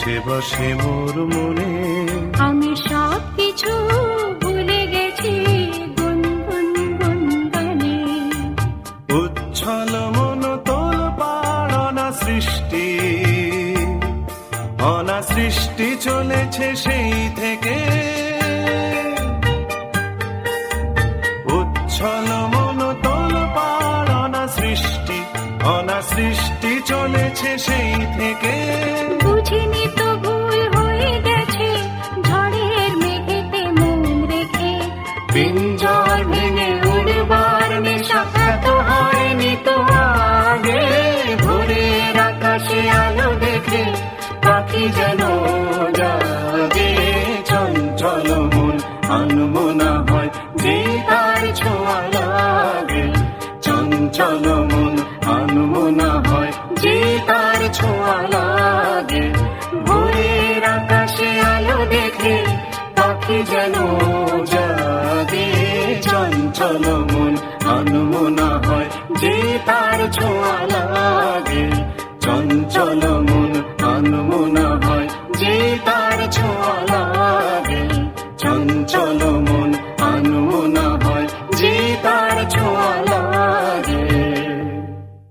এসে বসে মোর মনে। আমি সব কিছু ভুলে গেছি উচ্ছল মন তোল পাড়না সৃষ্টি। অনা সৃষ্টি চলেছে সেই থেকে। উচ্ছল মন তোল পাড়না সৃষ্টি অনা সৃষ্টি চলেছে সেই থেকে। পাখি যেন জাগে চঞ্চল মন, আনমনা হয় যে তার ছোঁয়া লাগে। চঞ্চল মন, আনমনা হয় যে তার ছোঁয়া লাগে। ভোরের আকাশে আলো দেখে পাখি যেন জাগে চঞ্চল মন, আনমনা হয় যে তার ছোঁয়া লাগে। চঞ্চল solomon.